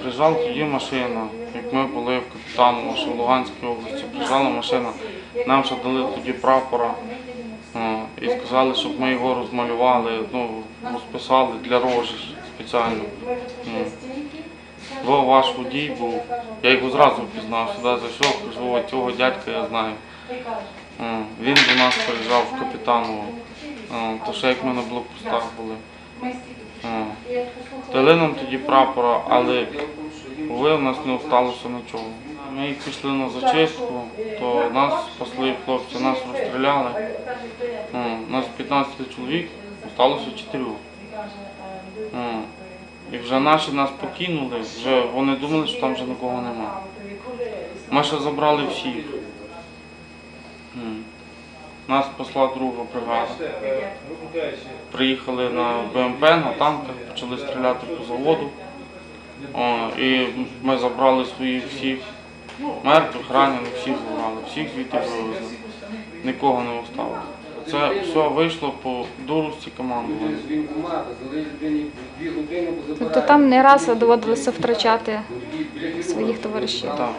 приїжджала тоді машина, як ми були в Капітаново, в Луганській області, приїжджала машина, нам ще дали тоді прапора і сказали, щоб ми його розмалювали, ну, розписали для рожі спеціально. Бо ваш водій був, я його зразу впізнав, сюди зайшов, кажу, цього дядька я знаю. Він до нас приїжджав в Капітаново, то ще як ми на блокпостах були. Нам тоді прапора, але коли в нас не сталося нічого. Ми пішли на зачистку, то нас спасли хлопці, нас розстріляли. Нас 15 чоловік, залишилося 4. І вже наші нас покинули, вже вони думали, що там вже нікого немає. Ми ще забрали всіх. Нас спасла друга бригада. Приїхали на БМП, на танках, почали стріляти по заводу. О, і ми забрали своїх всіх мертвих, ранених, всіх забрали, всіх звідти вивезли. Нікого не осталось. Це все вийшло по дурості командування. Тобто там не раз доводилося втрачати своїх товаришів. Так.